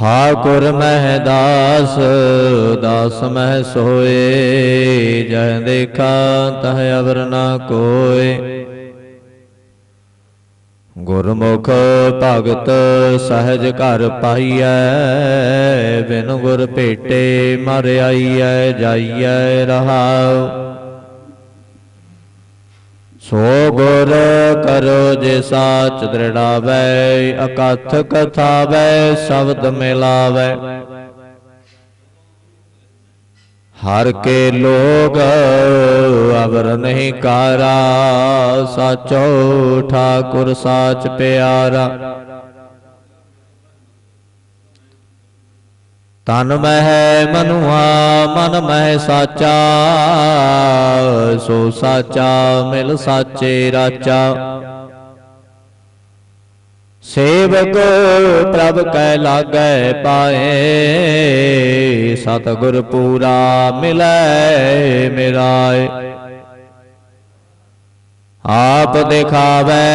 ਠਾਕੁਰ ਮਹਿ ਦਾਸ ਦਾਸ ਮਹਿ ਸੋਏ, ਜਹ ਦੇਖਾ ਤਹ ਅਵਰ ਨਾ ਕੋਏ। ਗੁਰਮੁਖ ਭਗਤ ਸਹਿਜ ਘਰ ਪਾਈਐ, ਬਿਨ ਗੁਰ ਭੇਟੇ ਮਰ ਆਈਐ, ਜਾਈਐ ਰਹਾਉ। ਸੋ ਗੁਰ ਕਰੋ ਜੇ ਸਾਚ ਦ੍ਰਿੜਾਵੈ, ਅਕਥ ਕਥਾਵੈ, ਸ਼ਬਦ ਮਿਲਾਵੈ। ਹਰ ਕੇ ਲੋਗ ਅਵਰ ਨਹੀਂ ਕਾਰਾ, ਸਾਚੋ ਠਾਕੁਰ ਸਾਚ ਪਿਆਰਾ। ਤਨ ਮਹਿ ਮਨੁਆ ਮਨ ਮਹਿ ਸਾਚਾ, ਸੋ ਸਾਚਾ ਮਿਲ ਸਾਚੇ ਰਾਚਾ। ਸੇਵਕ ਪ੍ਰਭ ਕੈ ਲਾਗੈ ਪਾਏ, ਸਤਿਗੁਰ ਪੂਰਾ ਮਿਲੈ ਮਿਲਾਏ। ਆਪ ਦਿਖਾਵੈ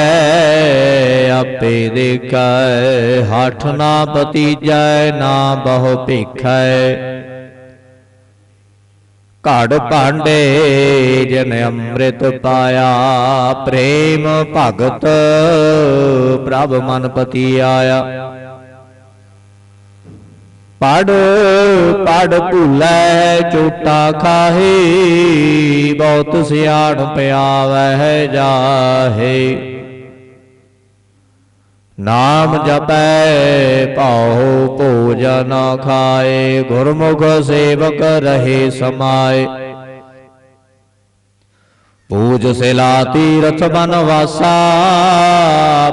ਆਪੇ ਦੇਖੈ, ਹਠ ਨਾ ਪਤੀਜੈ ਨਾ ਬਹੁ ਭਿਖੈ। ਘੜ ਭਾਂਡੇ ਜਨ ਅੰਮ੍ਰਿਤ ਪਾਇਆ, ਪ੍ਰੇਮ ਭਗਤ ਪ੍ਰਭ ਮਨ ਪਤੀ ਆਇਆ। ਪੜ ਪੜ ਭੁੱਲੈ ਚੋਟਾ ਖਾਹੀ, ਬਹੁਤ ਸਿਆਣ ਪਿਆਵੈ ਜਾਹੇ। ਨਾਮ ਜਪੈ ਪਾਉ ਭੋਜਨ ਖਾਏ, ਗੁਰਮੁਖ ਸੇਵਕ ਰਹੇ ਸਮਾਏ। ਪੂਜ ਸਿਲਾ ਤੀਰਥ ਬਨ ਵਾਸਾ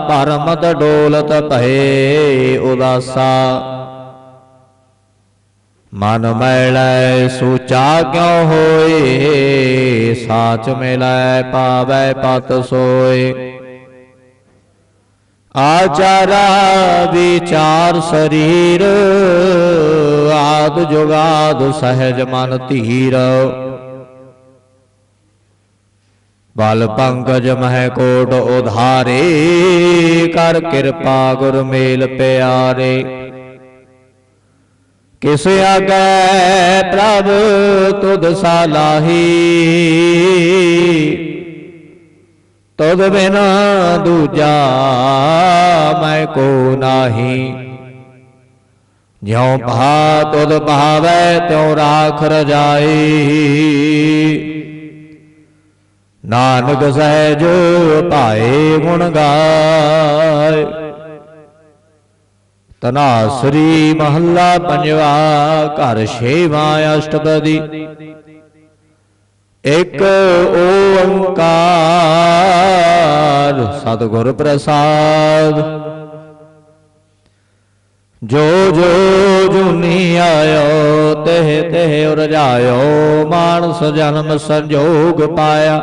ਪਰਮਤ ਡੋਲਤ ਭਏ ਉਦਾਸਾ। ਮਨ ਮੈਲੈ ਸੂਚਾ ਕਿਉ ਹੋਏ, ਸਾਚ ਮਿਲੈ ਪਾਵੈ ਪਤ ਸੋਏ। ਆਚਾਰਾ ਵਿਚਾਰ ਸਰੀਰ, ਆਦ ਜੁਗਾਦ ਸਹਿਜ ਮਨ ਧੀਰ। ਬਲ ਪੰਕਜ ਮਹਿ ਕੋਟ ਉਧਾਰੇ, ਕਰ ਕਿਰਪਾ ਗੁਰ ਮੇਲ ਪਿਆਰੇ। ਕਿਸ ਆਗੈ ਪ੍ਰਭ ਤੁਧ ਸਾਲਾਹੀ ਤੁਧ ਬਿਨਾ ਦੂਜਾ ਮੈਂ ਕੋ ਨਾਹੀ। ਜਿਉ ਭਾ ਤੁਧ ਭਾਵੈ, ਤਿਉ ਰਾਖ ਰਜਾਈ। ਨਾਨਕ ਸਹਿਜ ਭਾਏ ਗੁਣ ਗਾਏ। ਤਨਾਸਰੀ ਮਹੱਲਾ ਪੰਜਵਾ, ਘਰ ਛੇਵਾ ਅਸ਼ਟਪਦੀ। ਇਕ ਓੰਕਾਰ ਸਤਿਗੁਰ ਪ੍ਰਸਾਦ। ਜੋ ਜੋ ਜੁਨੀ ਆਇਓ, ਤਹ ਤਹ ਉਰਜਾਇਓ ਮਾਨਸ ਜਨਮ ਸੰਜੋਗ ਪਾਇਆ।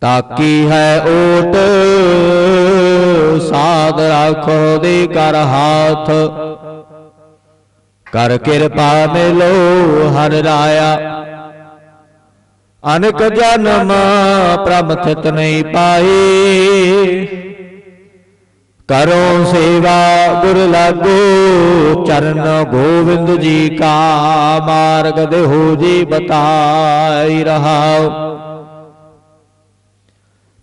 ਤਾਕੀ ਹੈ ਓਟ ਸਾਧ ਰੱਖੋ ਦੇ ਕਰ ਹਾਥ। ਕਰ ਕਿਰਪਾ ਮਿਲੋ ਹਰ ਰਾਇਆ। ਅਨਕ ਜਨਮ ਪ੍ਰਭ ਥਿਤ ਨਹੀਂ ਪਾਈ। ਕਰੋ ਸੇਵਾ ਗੁਰ ਲਾਗੋ ਚਰਨ ਗੋਬਿੰਦ ਜੀ ਕਾ ਮਾਰਗ ਦੇਹੋ ਜੀ ਬਤਾਈ ਰਹਾਓ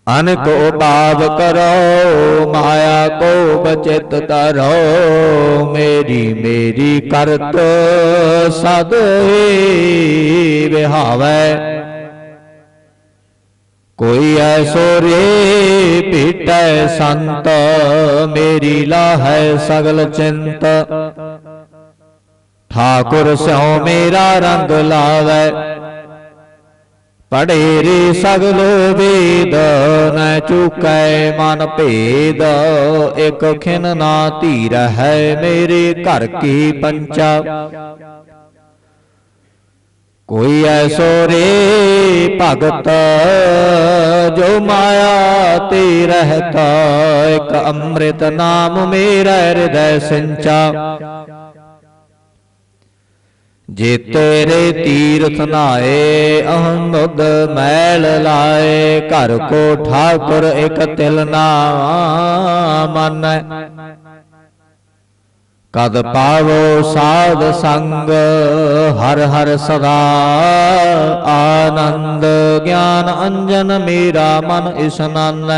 ਅਨਕ ਉਪਾਵ ਕਰੋ ਮਾਇਆ ਕੋ ਬਚਿਤ ਤਰੋ ਮੇਰੀ ਮੇਰੀ ਕਰਤ ਸਦ ਵਿਹਾਵੈ ਕੋਈ ਐਸੋ ਰੇ ਭੀਟੈ ਸੰਤ, ਮੇਰੀ ਲਾਹੈ ਸਗਲ ਚਿੰਤ। ਠਾਕੁਰ ਸਿਉ ਮੇਰਾ ਰੰਗ ਲਾਵੈ ਪੜੇ ਰੇ ਸਗਲ ਵੇਦ, ਨ ਚੁਕੈ ਮਨ ਭੇਦ। ਇਕ ਖਿਨ ਨਾ ਧੀਰ ਹੈ ਮੇਰੇ ਘਰ ਕੀ ਪੰਚਾ। ਕੋਈ ਐਸੋ ਰੇ ਭਗਤ ਜੋ ਮਾਇਆ ਤੇ ਰਹਤਾ, ਇਕ ਅੰਮ੍ਰਿਤ ਨਾਮ ਮੇਰਾ ਹਿਰਦੈ ਸਿੰਚਾ। ਜੇ ਤੇਰੇ ਤੀਰਥ ਨਾਏ, ਅਹਮਦ ਮੈਲ ਲਾਏ, ਘਰ ਕੋ ਠਾਕੁਰ ਇਕ ਤਿਲ ਨਾ ਮੰਨੈ। ਕਦ ਪਾਵੋ ਸਾਧ ਸੰਗ, ਹਰ ਹਰ ਸਦਾ ਆਨੰਦ। ਗਿਆਨ ਅੰਜਨ ਮੇਰਾ ਮਨ ਇਸ਼ਨਨ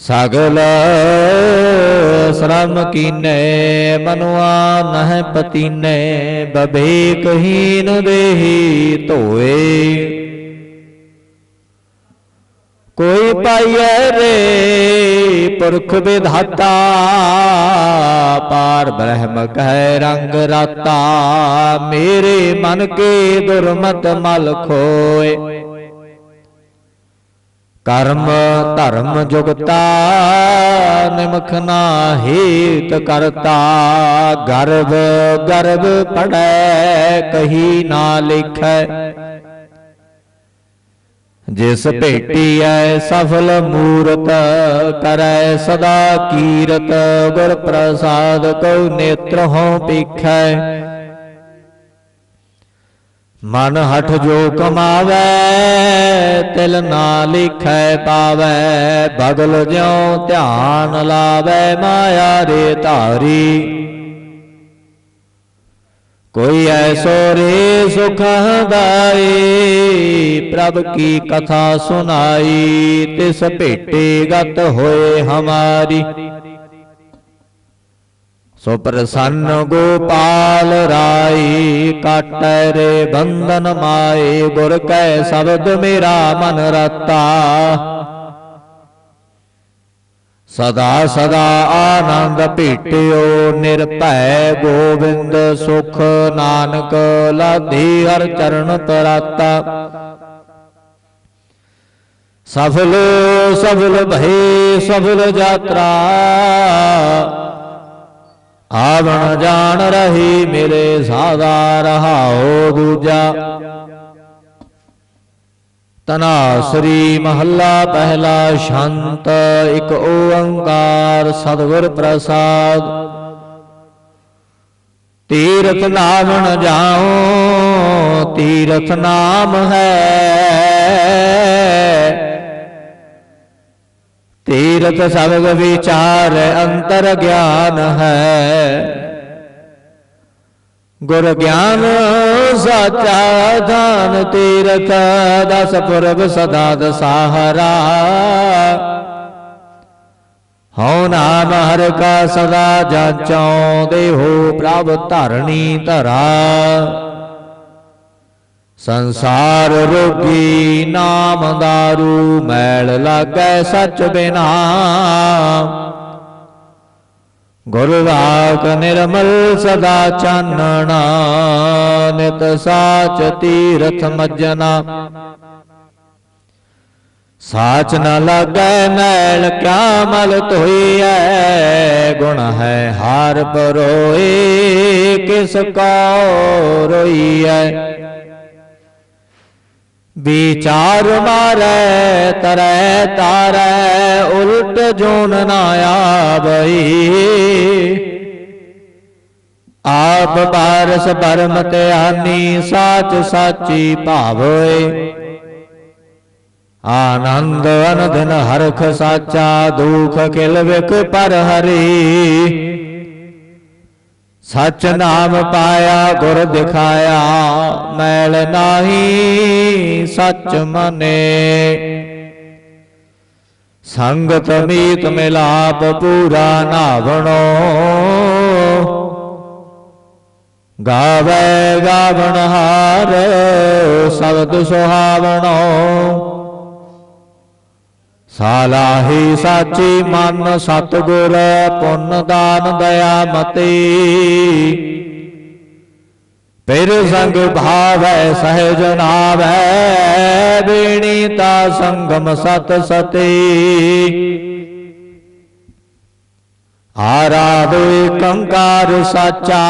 ਸਗਲ ਸ਼ਰਮ ਕੀਨੇ, ਮਨੁਆ ਨਹਿ ਪਤੀਨੇ, ਬਬੇਕਹੀਨ ਦੇਹੀ ਧੋਏ। ਕੋਈ ਪਾਈਐ ਰੇ ਪੁਰਖ ਵਿਧਾਤਾ ਪਾਰ ਬ੍ਰਹਮ ਕਹਿ ਰੰਗ ਰਾਤਾ। ਮੇਰੇ ਮਨ ਕੇ ਦੁਰਮਤ ਮਲ ਖੋਏ। ਕਰਮ ਧਰਮ ਜੁਗਤਾ ਨਿਮਖ ਨਾਹੀਤ ਕਰਤਾ। ਗਰਭ ਗਰਭ ਪੜੈ ਕਹੀ ਨਾ ਲਿਖੈ। ਜਿਸ ਭੇਟੀਐ ਸਫਲ ਮੂਰਤ ਕਰੈ ਸਦਾ ਕੀਰਤ ਗੁਰ ਪ੍ਰਸਾਦ ਕਉ ਨੇਤਰ ਹੋ ਪੀਖੈ ਮਨ ਹਠ ਜੋ ਕਮਾਵੈ ਤਿਲ ਨਾ ਲਿਖੈ ਪਾਵੈ। ਬਗਲ ਜਿਉ ਧਿਆਨ ਲਾਵੈ ਮਾਇਆ ਰੇ ਧਾਰੀ। ਕੋਈ ਐਸੋ ਰੇ ਸੁਖ ਹਦਾਈ ਪ੍ਰਭ ਕੀ ਕਥਾ ਸੁਨਾਈ ਤਿਸ ਭੇਟੇ ਗਤ ਹੋਏ ਹਮਾਰੀ। ਸੋ ਪ੍ਰਸੰਨ ਗੋਪਾਲ ਰਾਈ ਕਾਟੈ ਰੇ ਬੰਧਨ ਮਾਏ, ਗੁਰ ਕੈ ਸ਼ਬਦ ਮੇਰਾ ਮਨ ਰਤਾ। ਸਦਾ ਸਦਾ ਆਨੰਦ ਭੇਟਿਓ, ਨਿਰਭੈ ਗੋਬਿੰਦ ਸੁਖ ਨਾਨਕ, ਲਾਧੀ ਹਰ ਚਰਨ ਤਰਾਤਾ। ਸਫਲ ਸਫਲ ਭਏ, ਸਫਲ ਯਾਤਰਾ। ਆਵਣ ਜਾਣ ਰਹੀ ਮੇਰੇ ਸਾਦਾ ਰਹਾਓ ਦੂਜਾ। ਤਨਾਸਰੀ ਮਹੱਲਾ ਪਹਿਲਾ ਸ਼ਾਂਤ, ਇੱਕ ਓੰਕਾਰ ਸਤਿਗੁਰ ਪ੍ਰਸਾਦ। ਤੀਰਥ ਨਾਵਣ ਜਾਉ, ਤੀਰਥ ਨਾਮ ਹੈ। ਤੀਰਥ ਸਬਦ ਵਿਚਾਰ ਅੰਤਰ ਗਿਆਨ ਹੈ। ਗੁਰ ਗਿਆਨ ਸਾਚਾ ਧਾਨ ਤੀਰਥ ਦਸ ਪੁਰਬ ਸਦਾ ਦਸਾਹਰਾ ਹਉ ਨਾਮ ਹਰ ਕਾ ਸਦਾ ਜਾਚਉ ਦੇਹੋ ਪ੍ਰਭ ਧਰਣੀ ਧਰਾ। ਸੰਸਾਰ ਰੋਗੀ ਨਾਮ ਦਾਰੂ ਮੈਲ ਲਾਗੈ ਸਚ ਬਿਨਾ। ਗੁਰ ਵਾਕ ਨਿਰਮਲ ਸਦਾ ਚਾਨਣਾ, ਨਿਤ ਸਾਚ ਤੀਰਥ ਮਜਨਾ। ਸਾਚ ਨ ਲਾਗੈ ਮੈਲ ਕਿਆ ਮਲ ਧੋਈਐ, ਗੁਣ ਹੈ ਹਾਰ ਪਰੋਏ ਕਿਸ ਕੋ ਰੋਈਐ। ਵਿਚਾਰ ਮਾਰੈ, ਤਰੈ, ਤਾਰੈ, ਉਲਟ ਜੋਨ ਨਾ ਆਵਈ। ਆਪ ਬਾਰਸ ਬਰਮ ਧਿਆਨੀ ਸਾਚ ਸਾਚੀ ਭਾਵੋਏ। ਆਨੰਦ ਅਨੰਦਨ ਹਰਖ ਸਾਚਾ, ਦੁਖ ਕਿਲ ਵਿਖ ਪਰ ਹਰੀ। ਸਚ ਨਾਮ ਪਾਇਆ ਗੁਰ ਦਿਖਾਇਆ ਮੈਲ ਨਾਹੀ ਸਚ ਮਨੇ। ਸੰਗਤ ਮੀਤ ਮਿਲਾਪ ਪੂਰਾ ਨਾਵਣੋ। ਗਾਵੇ ਗਾਵਣ ਹਾਰ ਸ਼ਬਦ ਸੁਹਾਵਣੋ। ਸਾਲਾਹੀ ਸਾਚੀ ਮਨ ਸਤਗੁਰ ਪੁੰਨ ਦਾਨ ਦਇਆ ਮਤੀ ਫਿਰ ਸੰਗ ਭਾਵੈ ਸਹਿਜ ਨਾਵੈ ਬੀਣੀ ਤਾ ਸੰਗਮ ਸਤ ਸਤੀ। ਆਰਾਧੇ ਕੰਕਾਰ ਸਾਚਾ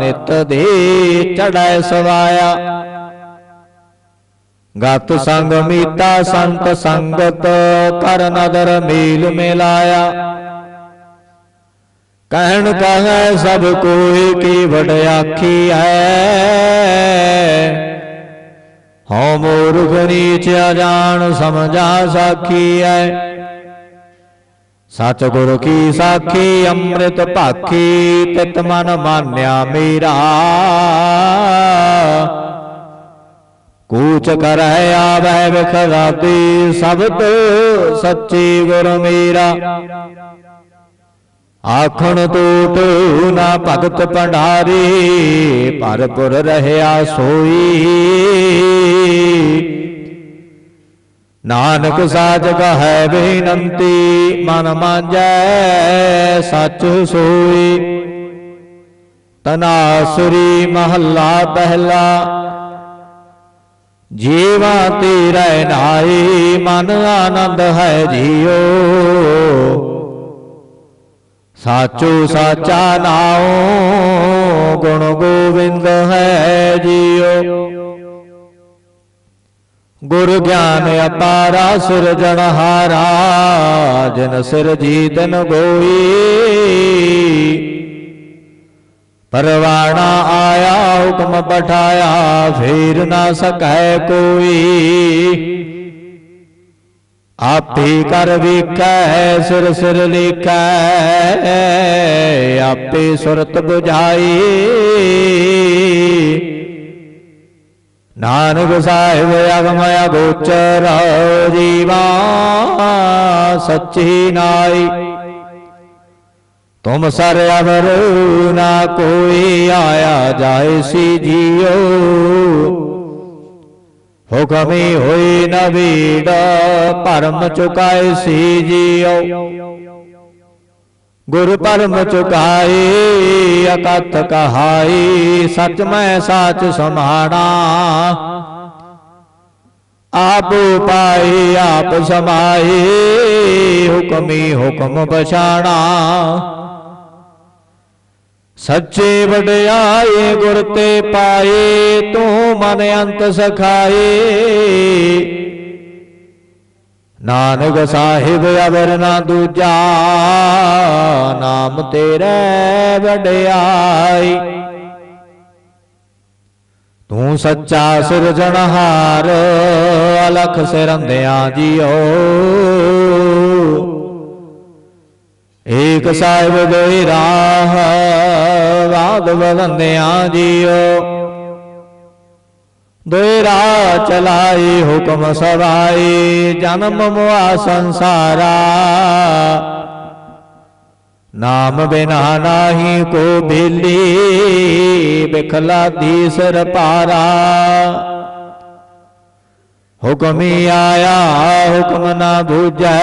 ਨਿਤ ਦੇ ਚੜੈ ਸਵਾਇਆ। ਗਤ ਸੰਗ ਮੀਤਾ ਸੰਤ ਸੰਗਤ, ਕਰ ਨਦਰ ਮੇਲ ਮਿਲਾਇਆ। ਕਹਿਣ ਕਹੈ ਸਭ ਕੋਈ ਕੀ ਵਡਿਆਖੀ ਹੈ ਹਉ ਮੂਰਖ ਨੀਚ ਅਜਾਣ ਸਮਝਾ ਸਾਖੀ ਹੈ ਸਚ ਗੁਰ ਕੀ ਸਾਖੀ, ਅੰਮ੍ਰਿਤ ਭਾਖੀ, ਤਿਤ ਮਨ ਮਾਨਿਆ ਮੇਰਾ। ਕੂਚ ਕਰੈ ਆਵੈ ਵਿਖਰਾਤੀ ਸਬਦ ਸੱਚੀ ਗੁਰ ਮੇਰਾ। ਆਖਣ ਟੂਟ ਨਾ ਭਗਤ ਭੰਡਾਰੀ, ਭਰਪੁਰ ਰਹਿਆ ਸੋਈ। ਨਾਨਕ ਸਾਚ ਕਹੈ ਬੇਨੰਤੀ, ਮਨ ਮਾਂਜੈ ਸੱਚ ਸੋਈ। ਤਨਾਸਰੀ ਮਹੱਲਾ ਪਹਿਲਾ ਜੀਵਾ ਤੇਰੇ ਨਾਈ ਮਨ ਆਨੰਦ ਹੈ ਜੀਓ। ਸਾਚੋ ਸਾਚਾ ਨਾਉ ਗੁਣ ਗੋਬਿੰਦ ਹੈ ਜੀਓ। ਗੁਰ ਗਿਆਨ ਅਪਾਰਾ ਸਿਰਜਣਹਾਰਾ ਜਿਨ ਸਿਰਜੀ ਤਨ ਗੋਈ। ਪਰਵਾਣਾ ਆਇਆ, ਹੁਕਮ ਪਠਾਇਆ, ਫੇਰ ਨਾ ਸਕੈ ਕੋਈ। ਆਪੇ ਕਰ ਵੇਖੈ, ਸਿਰ ਸਿਰ ਲੇਖੈ, ਆਪੇ ਸੁਰਤ 부ਝਾਈ ਨਾਨਕ ਸਾਹਿਬ ਅਗਮ ਅਗੋਚਰ ਜੀਵਾ, ਸੱਚੀ ਨਾਈ। ਤੁਮ ਸਰ ਅਵਰ ਨਾ ਕੋਈ ਆਇਆ ਜਾਏ ਸੀ ਜੀਓ। ਹੁਕਮੀ ਹੋਈ ਨਵੀੜ ਭਰਮ ਚੁਕਾਏ ਸੀ ਜੀਓ। ਗੁਰ ਪਰਮ ਚੁਕਾਈ ਅਕਥ ਕਹਾਈ, ਸਚ ਮੈਂ ਸਾਚ ਸਮਾਣਾ। ਆਪ ਪਾਈ ਆਪ ਸਮਾਏ ਹੁਕਮੀ ਹੁਕਮ ਬਛਾਣਾ ਸੱਚੇ ਵਡਿਆਏ ਗੁਰ ਤੇ ਪਾਏ, ਤੂੰ ਮਨ ਅੰਤ ਸਖਾਏ। ਨਾਨਕ ਸਾਹਿਬ ਅਵਰ ਨਾ ਦੂਜਾ, ਨਾਮ ਤੇਰੇ ਵਡਿਆਈ ਤੂੰ ਸੱਚਾ ਸਿਰਜਣਹਾਰ, ਅਲਖ ਸਿਰੰਦਿਆਂ ਜੀਓ। ਏਕ ਸਾਹਿਬ ਦੋਈ ਰਾਹ ਵਾਦ ਬਵੰਦਿਆਂ ਜੀਓ। ਦੋਇ ਰਾਹ ਚਲਾਈ ਹੁਕਮ ਸਵਾਈ ਜਨਮ ਮੁਆ ਸੰਸਾਰਾ। ਨਾਮ ਬਿਨਾ ਨਾਹੀ ਕੋ ਬੇਲੀ ਬਿਖਲਾ ਦੀ ਸਰ ਪਾਰਾ। ਹੁਕਮੀ ਆਇਆ, ਹੁਕਮ ਨਾ ਬੂਝੈ,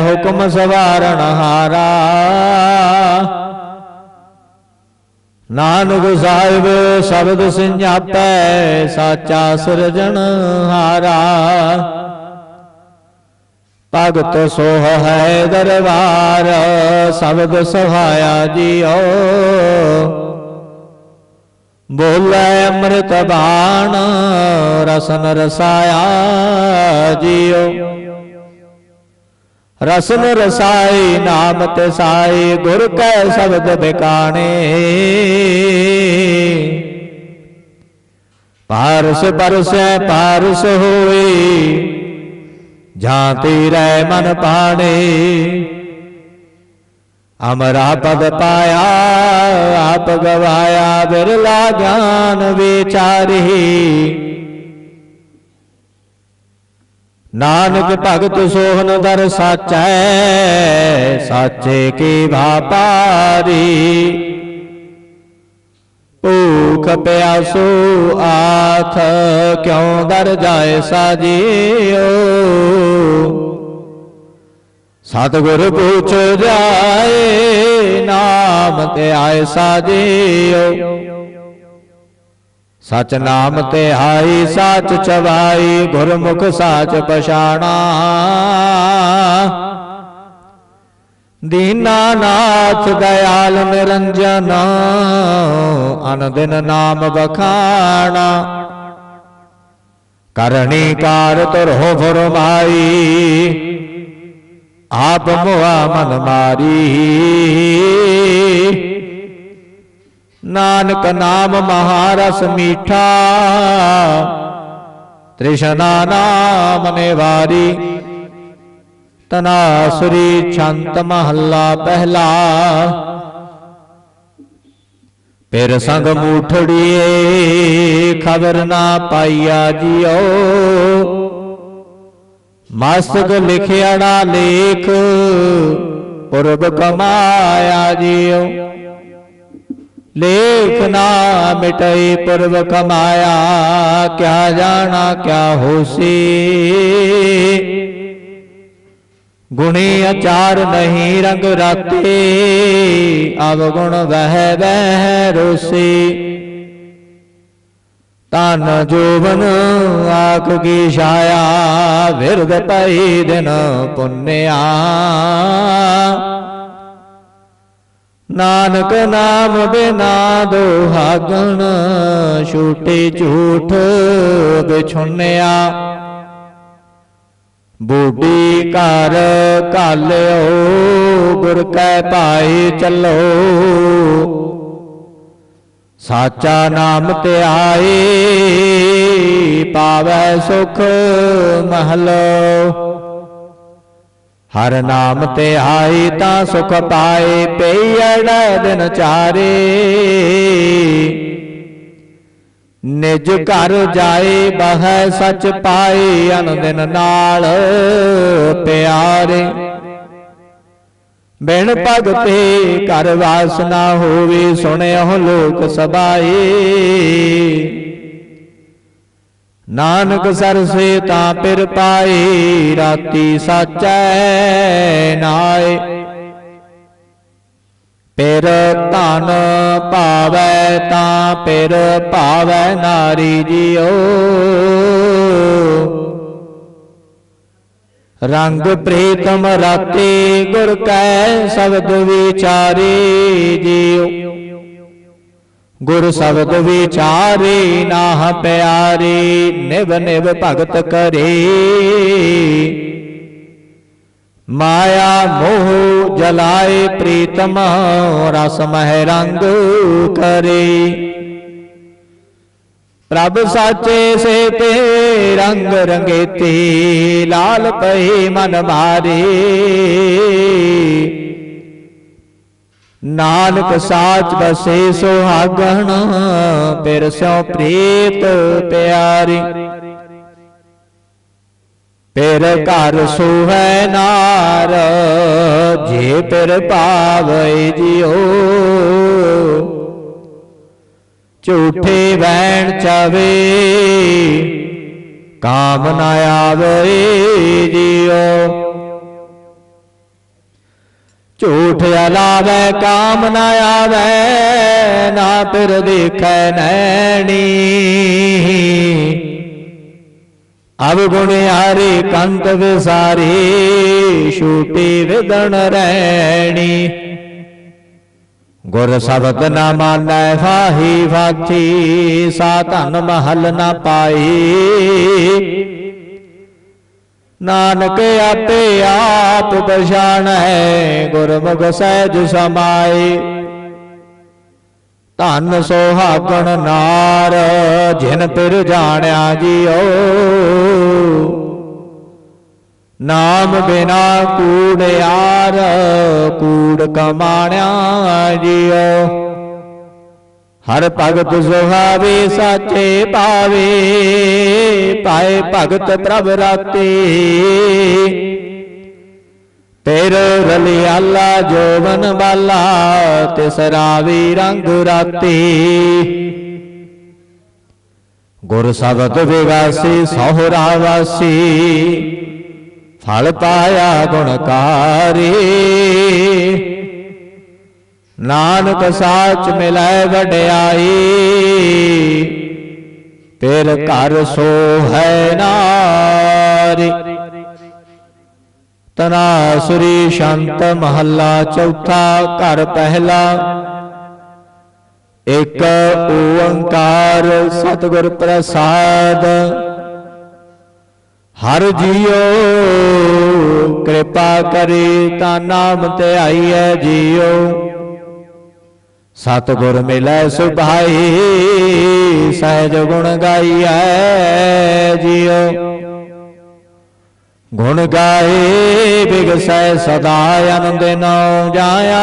ਹੁਕਮ ਸਵਾਰਣ ਹਾਰਾ। ਨਾਨਕ ਸਾਹਿਬ ਸ਼ਬਦ ਸਿੰਜਾਪੈ, ਸਾਚਾ ਸਿਰਜਣ ਹਾਰਾ। ਭਗਤ ਸੋਹ ਹੈ ਦਰਬਾਰ, ਸ਼ਬਦ ਸਹਾਇਆ ਜੀਓ। ਬੋਲੇ ਅੰਮ੍ਰਿਤ ਬਾਣ, ਰਸਨ ਰਸਾਇਆ ਜੀਓ। ਰਸਨ ਰਸਾਈ ਨਾਮ ਤੇ ਸਾਈ, ਗੁਰ ਕੈ ਸ਼ਬਦ ਬਿਕਾਣੇ। ਪਾਰਸ ਪਰਸੈ, ਪਾਰਸ ਹੋਏ ਜਾਂ ਤੇਰੇ ਮਨ ਪਾਣੇ। ਅਮਰਾ ਪਦ ਪਾਇਆ, ਆਪ ਗਵਾਇਆ ਬਿਰਲਾ ਗਿਆਨ ਵਿਚਾਰੀ। ਨਾਨਕ ਭਗਤ ਸੋਹਨ ਦਰ ਸਾਚੈ, ਸਾਚੇ ਕੀ ਭਾਪਾਰੀ ਭੂਖ ਪਿਆਸੋ ਆਥ ਕਿਉ ਦਰ ਜਾਏ ਸਾਜੀਓ? ਸਤਿਗੁਰ ਪੁੱਛ ਜਾਏ, ਨਾਮ ਤੇ ਆਏ ਸਾਜੀਓ। ਸਚ ਨਾਮ ਤੇ ਆਈ, ਸਾਚ ਚਵਾਈ, ਗੁਰਮੁਖ ਸਾਚ ਪਛਾਣਾ। ਦੀਨਾਨਾਥ ਦਇਆਲ ਨਿਰੰਜਨ, ਅਨ ਨਾਮ ਬਖਾਣਾ ਕਰਨੀ ਕਾਰ ਤੁਰਹੁ ਫਰਮਾਈ ਆਪ ਮੁਆ ਮਨ ਮਾਰੀ। ਨਾਨਕ ਨਾਮ ਮਹਾਰਸ ਮੀਠਾ। ਤ੍ਰਿਸ਼ਨਾ ਨਾਮ ਨਿਵਾਰੀ। ਤਨਾਸਰੀ ਛੰਤ ਮਹੱਲਾ ਪਹਿਲਾ। ਫਿਰ ਸੰਗ ਮੂਠੜੀਏ, ਖਬਰ ਨਾ ਪਾਈਆ ਜਿਓ ਮਸਤਕ ਲਿਖਿਆੜਾ ਲੇਖ, ਪੁਰਬ ਕਮਾਇਆ ਜਿਉ। ਲੇਖ ਨਾ ਮਿਟਈ ਪੁਰਬ ਕਮਾਇਆ, ਕਿਆ ਜਾਣਾ, ਕਿਆ ਹੋਸੀ। ਗੁਣੀ ਆਚਾਰ ਨਹੀਂ ਰੰਗ ਰਾਤੇ, ਅਵਗੁਣ ਵਹਿ ਬਹਿ ਰੋਸੀ। ਤਨ ਜੋਬਨ ਆਖ ਕੀ ਛਾਇਆ, ਵਿਰਗ ਪਈ ਦਿਨ ਪੁੰਨਿਆ। ਨਾਨਕ ਨਾਮ ਬਿਨਾ ਦੁਹਾਗਣ, ਛੂਟੇ ਝੂਠ ਵਿਛੁੰਨਿਆ। ਬੂਢੀ ਘਰ ਕਾਲਿਓ ਗੁਰ ਕੈ ਪਾਈ ਚੱਲੋ। ਸਾਚਾ ਨਾਮ ਧਿਆਏ ਪਾਵੈ ਸੁਖ ਮਹਲੋ। ਹਰ ਨਾਮ ਧਿਆਈ ਤਾਂ ਸੁਖ ਪਾਏ ਪਈੜ ਦਿਨ ਚਾਰੇ। ਨਿਜ ਘਰ ਜਾਏ, ਬਹਿ ਸਚ ਪਾਏ, ਅਨ ਦਿਨ ਨਾਲ ਪਿਆਰੇ। ਬਿਨ ਭਗਤੇ ਘਰ ਵਾਸ ਨਾ ਹੋਵੇ ਸੁਣਿਓ ਲੋਕ ਸਬਾਏ। ਨਾਨਕ ਸਰਸੇ ਤਾਂ ਪਿਰ ਪਾਏ ਰਾਤੀ ਸਾਚੈ ਨਾਏ। ਪਿਰ ਧਨ ਭਾਵੈ ਤਾਂ ਪਿਰ ਭਾਵੈ ਨਾਰੀ ਜਿਓ। ਰੰਗ ਪ੍ਰੀਤਮ ਰਾਤੇ ਗੁਰ ਕੈ ਸ਼ਬਦ ਵਿਚਾਰੇ ਜਿਉ। ਗੁਰ ਸ਼ਬਦ ਵਿਚਾਰੇ ਨਾਹ ਪਿਆਰੇ, ਨਿਵ ਨਿਵ ਭਗਤ ਕਰੇ। ਮਾਇਆ ਮੋਹ ਜਲਾਏ ਪ੍ਰੀਤਮ, ਰਸ ਮਹਿ ਰੰਗ ਕਰੇ। ਪ੍ਰਭ ਸਾਚੇ ਸੇ ਤੇ ਰੰਗ ਰੰਗੇਤੀ ਲਾਲ ਪਈ ਮਨ ਮਾਰੇ। ਨਾਨਕ ਸਾਚ ਬਸੇ ਸੁਹਾਗਣ ਪਿਰ ਸਿਉ ਪ੍ਰੀਤ ਪਿਆਰੀ। ਪਿਰ ਘਰ ਸੁਹੈ ਨਾਰ, ਜੇ ਪਿਰ ਪਾਵੈ ਜਿਓ ਝੂਠੇ ਵੈਣ ਚਾਵੇ ਕਾਮ ਨਾ ਆਵੇ ਜਿਉ ਝੂਠ ਅਲਾਵੇ ਕਾਮ ਨਾ ਆਵੇ, ਨਾ ਫਿਰ ਦੇਖੈ ਨੈਣੀ। ਅਵਗੁਣ ਗੁਣਿਆਰੇ ਕੰਤ ਵਿਸਾਰੇ, ਛੂਟੀ ਵਿਦਣ ਰਹਿਣੀ ਗੁਰ ਸ਼ਬਦ ਨਾ ਮਾਨੈ ਫਾਹੀ ਫਾਥੀ ਸਾ ਧਨ ਮਹਲ ਨਾ ਪਾਈ। ਨਾਨਕ ਆਪੇ ਆਪ ਪਛਾਣੈ, ਗੁਰਮੁਖ ਸਹਿਜ ਸਮਾਏ। ਧਨ ਸੋਹਾਗਣ ਨਾਰ, ਜਿਨ ਪਿਰ ਜਾਣਿਆ ਜਿਓ। ਨਾਮ ਬਿਨਾ ਕੂੜ ਯਾਰ, ਕੂੜ ਕਮਾਣਿਆ ਜਿਓ ਹਰ ਭਗਤ ਸੁਹਾਵੇ, ਸਾਚੇ ਪਾਵੇ ਪਾਏ ਭਗਤ ਪ੍ਰਭ ਰਾਤੇ। ਤੇਰ ਰਲਿਆਲਾ, ਜੋਵਨ ਬਾਲਾ ਤਿਸਰਾ ਵੀ ਰੰਗ ਰਾਤੀ। ਗੁਰ ਸ਼ਬਦ ਵਿਗਾਸੀ ਸੋਹਰਾ ਵਾਸੀ। ਫਲ ਪਾਇਆ ਗੁਣਕਾਰੀ। ਨਾਨਕ ਸਾਚ ਮਿਲੈ ਵਡਿਆਈ, ਤੇਰ ਘਰ ਸੋ ਹੈ ਨਾਰੀ। ਤਨਾਸੁਰੀ ਸ਼ੰਤ ਮਹੱਲਾ ਚੌਥਾ ਘਰ ਪਹਿਲਾ। ਇੱਕ ਓੰਕਾਰ ਸਤਿਗੁਰ ਪ੍ਰਸਾਦ। ਹਰ ਜੀਓ, ਕਿਰਪਾ ਕਰੇ ਤਾਂ ਨਾਮ ਧਿਆਈਐ ਜੀਓ। ਸਤਿਗੁਰ ਮਿਲੈ ਸੁਭਾਈ, ਸਹਿਜ ਗੁਣ ਗਾਈਐ ਜੀਓ। ਗੁਣ ਗਾਏ, ਬਿਗਸੈ ਸਦਾ ਅਨੰਦ ਨਉ ਜਾਇਆ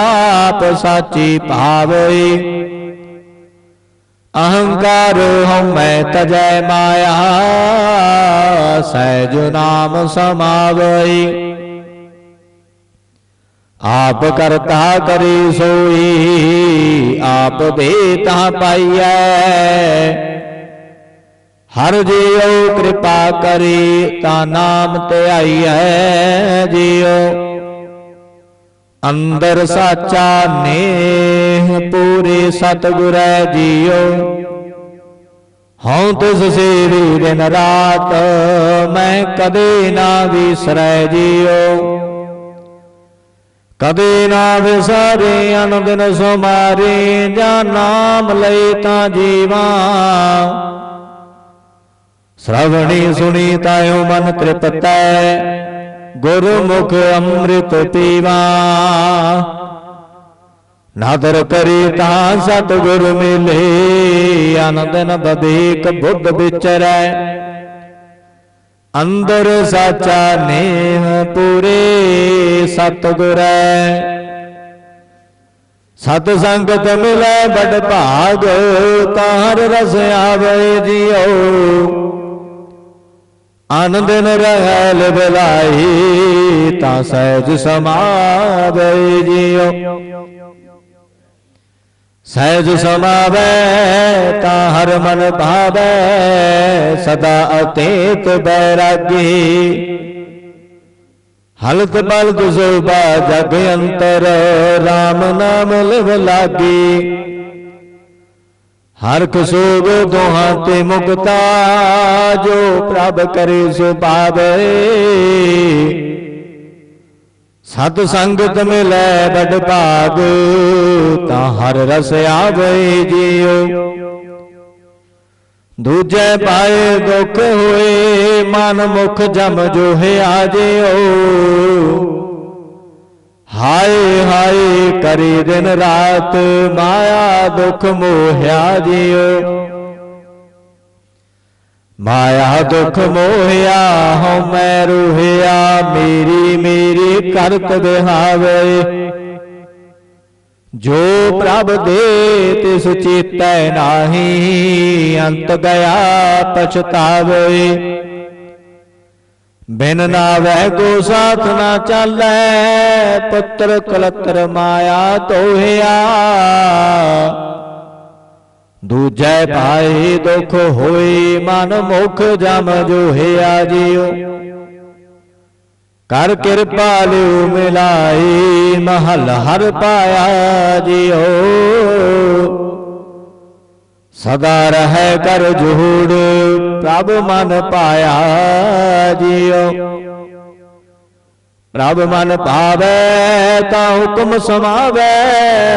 ਆਪ ਸਾਚੀ ਭਾਵਈ। ਅਹੰਕਾਰ ਹਉਮੈ ਤਜੈ ਮਾਇਆ, ਸਹਿਜ ਨਾਮ ਸਮਾਵਈ। ਆਪ ਕਰਤਾ ਕਰੀ ਸੋਈ, ਆਪ ਦੇਤਾ ਪਾਈਐ। ਹਰ ਜੀਉ ਕਿਰਪਾ ਕਰੀ, ਤਾ ਨਾਮ ਧਿਆਈਐ ਜੀਉ। ਅੰਦਰ ਸਾਚਾ ਨੇਹ ਪੂਰੇ ਸਤਿਗੁਰੈ ਜੀਓ। ਹਉ ਤਿਸ ਸੇਵੀ ਦਿਨ ਰਾਤ ਮੈਂ ਕਦੇ ਨਾ ਵਿਸਰੈ ਜੀਓ। ਕਦੇ ਨਾ ਵਿਸਾਰੇ ਦਿਨ ਸੁਮਾਰੇ, ਜਾਂ ਨਾਮ ਲਈ ਤਾਂ ਜੀਵਾ। ਸ਼ਰਵਣੀ ਸੁਣੀ ਤਾਇਓ ਮਨ ਤ੍ਰਿਪਤੈ। ਗੁਰਮੁਖ ਅੰਮ੍ਰਿਤ ਪੀਵਾ। ਨਾਦਰ ਕਰੀ ਤਾਂ ਸਤਿਗੁਰ ਮਿਲੇ, ਆਨੰਦ ਨ ਬਵੇਕ ਬੁੱਧ ਵਿਚਰੈ। ਅੰਦਰ ਸਾਚਾ ਨੇਹ ਪੂਰੇ ਸਤਿਗੁਰੈ। ਸਤ ਸੰਗਤ ਮਿਲੈ ਬੜ ਭਾਗ, ਤਾਰ ਰਸ ਆਵੇ ਜਿਉ। ਆਨੰਦ ਨ ਰਹਿਲ ਬਲਾਈ, ਤਾਂ ਸਹਿਜ ਸਮਾਵੇ ਜਿਉ। ਸਹਿਜ ਸਮਾਵੇ, ਤਾਂ ਹਰ ਮਨ ਭਾਵੇ, ਸਦਾ ਅਤੇਤ ਬੈਰਾਗੀ। ਹਲਤ ਬਲਦ ਜ਼ੁਬਾ ਜਗ ਅੰਤਰ RAM ਨਾਮ ਲਿਵ ਲਾਗੀ। ਹਰ ਕਸੂਬ ਦੋਹਾਂ ਤੇ ਮੁਕਤਾ, ਜੋ ਪ੍ਰਭ ਕਰੇ ਸੋ ਪਾਵੇ। ਸਤ ਸੰਗਤ ਮਿਲੈ ਬੜ ਭਾਗ, ਤਾਂ ਹਰ ਰਸ ਆਵੇ ਜੀਉ। ਦੂਜੇ ਪਾਏ ਦੁੱਖ ਹੋਏ, ਮਨ ਮੁਖ ਜਮ ਜੋ ਹੈ ਜਿਓ ਹਾਏ ਹਾਏ ਕਰੀ ਦਿਨ ਰਾਤ ਮਾਇਆ ਦੁਖ ਮੋਹਿਆ ਜਿਉ। ਮਾਇਆ ਦੁਖ ਮੋਹਿਆ ਹਉ ਮੈਂ ਰੋਹਿਆ, ਮੇਰੀ ਮੇਰੀ ਕਰਤ ਬਿਹਾਵੇ ਜੋ ਪ੍ਰਭ ਦੇ ਤਿਸ ਚੇਤੈ ਨਾਹੀ, ਅੰਤ ਗਿਆ ਪਛਤਾਵੇ। ਬਿਨ ਨਾਵੈ ਕੋ ਸਾਥ ਨਾ ਚਾਲੈ, ਪੁੱਤਰ ਕਲਤਰ ਮਾਇਆ ਤੋਹਿਆ। ਦੂਜੈ ਭਾਈ ਦੁਖ ਹੋਈ ਮਨ ਮੁਖ ਜਮ ਜੋਹਿਆ ਜਿਉ। ਕਰ ਕਿਰਪਾ ਲਿਉ ਮਿਲਾਈ ਮਹਲ ਹਰ ਪਾਇਆ ਜਿਉ। ਸਦਾ ਰਹੇ ਕਰ ਜੂੜ ਪ੍ਰਭ ਮਨ ਪਾਇਆ ਜਿਉ। ਪ੍ਰਭ ਮਨ ਭਾਵੇ ਤਾਂ ਹੁਕਮ ਸਮਾਵੇ,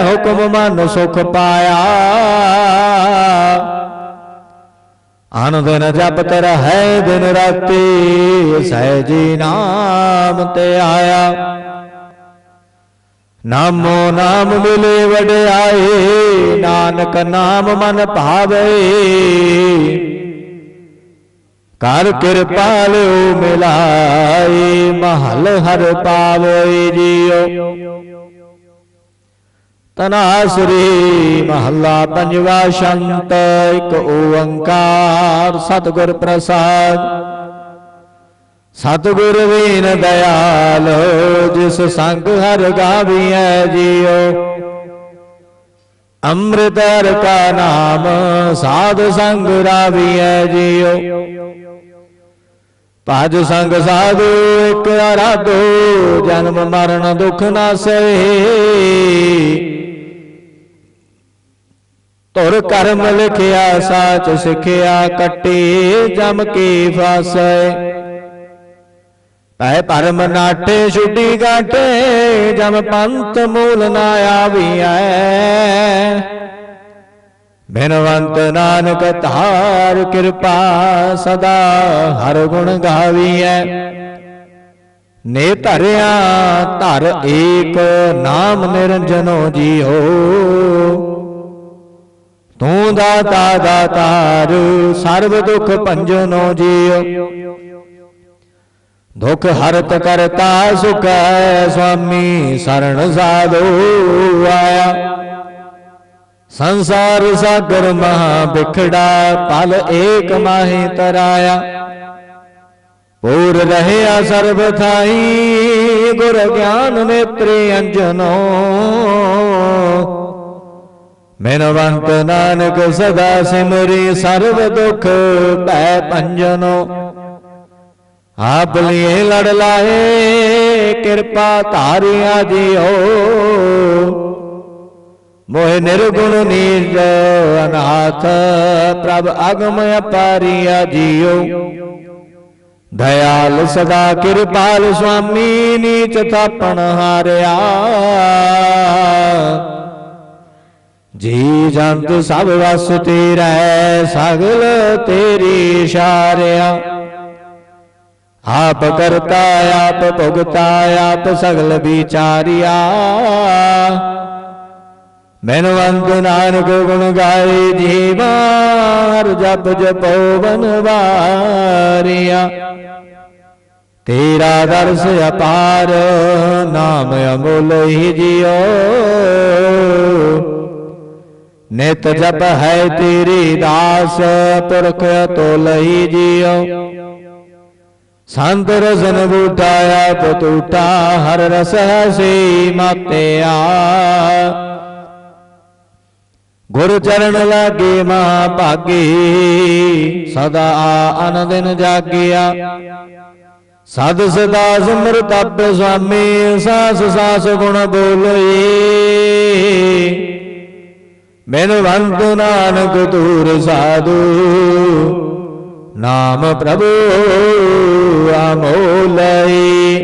ਹੁਕਮ ਮਨ ਸੁਖ ਪਾਇਆ। ਆਨੰਦ ਨ ਜਪਤ ਰਹੈ ਦਿਨ ਰਾਤੀ, ਸਹਿਜੀ ਨਾਮ ਤੇ ਆਇਆ। ਨਾਮੋ ਨਾਮ ਮਿਲੇ ਵਡਿਆਏ, ਨਾਨਕ ਨਾਮ ਮਨ ਭਾਵੇ। ਕਰ ਕਿਰਪਾ ਲਿਓ ਮਹਲ ਹਰ ਪਾਵੇ ਜੀਓ। ਤਨਾਸਰੀ ਮਹੱਲਾ ਪੰਜਵਾ ਸ਼ੰਤ, ਇੱਕ ਓੰਕਾਰ ਸਤਿਗੁਰ ਪ੍ਰਸਾਦ। ਸਤਿਗੁਰ ਵੀਨ ਦਇਆਲ, ਜਿਸ ਸੰਗ ਹਰ ਗਾਵੀਐ ਜੀਓ। ਅੰਮ੍ਰਿਤਰ ਕਾ ਨਾਮ, ਸਾਧ ਸੰਗ ਰਾਵੀਐ ਜੀਓ। ਭਜ ਸੰਗ ਸਾਧੂ, ਇਕ ਆਰਾਧੋ, ਜਨਮ ਮਰਨ ਦੁਖ ਨਾਸੈ ਧੁਰ ਕਰਮ ਲਿਖਿਆ, ਸਾਚ ਸਿਖਿਆ, ਕੱਟੇ ਜਮ ਕੀ ਫਾਸੈ। ਪੈ ਪਰਮ ਨਾਟੇ ਛੁੱਟੀ ਗਾਟੇ ਜਮ ਪੰਥ ਮੂਲ ਨਾ ਆਵੀਐ। ਬਿਨਵੰਤ ਨਾਨਕ ਧਾਰ ਕਿਰਪਾ ਸਦਾ ਹਰ ਗੁਣ ਗਾਵੀਐ। ਨੇ ਧਰਿਆ ਧਰ ਏਕ ਨਾਮ ਨਿਰੰਜਨੋ ਜੀਓ ਤੂੰ ਦਾਤਾ ਦਾਤਾਰ ਸਰਬ ਦੁਖ ਭੰਜਨੋ ਜੀਓ ਦੁਖ ਹਰਤ ਕਰਤਾ ਸੁਖ ਸੁਆਮੀ ਸਰਣ ਸਾਧੂ ਆਇਆ। ਸੰਸਾਰ ਸਾਗਰ ਮਹਾ ਬਿਖੜਾ, ਪਲ ਏਕ ਮਾਹੀ ਤਰਾਇਆ। ਪੂਰ ਰਹਿਆ ਸਰਬ ਥਾਈ, ਗੁਰ ਗਿਆਨ ਨੇਤਰੇ ਅੰਜਨੋ। ਮੈਨਵੰਤ ਨਾਨਕ ਸਦਾ ਸਿਮਰੀ, ਸਰਬ ਦੁਖ ਭੈ ਪੰਜਨੋ। ਆਪ ਲਿਏ ਲੜ ਲਾਏ ਕਿਰਪਾ ਧਾਰਿਆ ਜਿਓ ਮੋਹਿ ਨਿਰਗੁਣ ਨੀਰ ਅਨਾਥ, ਪ੍ਰਭ ਅਗਮ ਅਪਾਰੀਆ ਜਿਓ ਦਇਆਲ ਸਦਾ ਕਿਰਪਾਲ ਸੁਆਮੀ, ਨੀਚ ਥਾਪਣ ਹਾਰਿਆ। ਜੀ ਜੰਤ ਸਭ ਵਸ ਤੇਰਾ, ਸਗਲ ਤੇਰੀ ਇਸ਼ਾਰਿਆ ਆਪ ਕਰਤਾ, ਆਪ ਭੁਗਤਾ, ਆਪ ਸਗਲ ਵਿਚਾਰਿਆ। ਮੈਨਵੰਤ ਨਾਨਕ ਗੁਣ ਗਾਏ ਜੀਵਾਰ, ਜਪ ਜਪੋ ਬਨਵਾਰਿਆ ਤੇਰਾ ਦਰਸ ਅਪਾਰ, ਨਾਮ ਅਮੁੱਲ ਹੀ ਜਿਓ ਨਿਤ ਜਪ ਹੈ ਤੇਰੀ ਦਾਸ ਪੁਰਖ ਤੋਲਈ ਜਿਓ ਸੰਤ ਰਸਨ ਬੂਟਾਇਆ ਪਤੂਟਾ ਹਰ ਰਸ ਹੈ ਸੇ ਮਾਤਿਆ। ਗੁਰ ਚਰਨ ਲਾਗੇ ਮਹਾ ਭਾਗੀ ਸਦਾ ਆਨੰਦਨ ਜਾਗਿਆ। ਸਦ ਸਦਾ ਸਿਮਰ ਤਪ ਸੁਆਮੀ, ਸਾਸ ਸਾਸ ਗੁਣ ਬੋਲੋਏ ਮੈਨਵੰਤ ਨਾਨਕ ਤੂਰ ਸਾਧੂ ਨਾਮ ਪ੍ਰਭੂ ਅਮੋਲਈ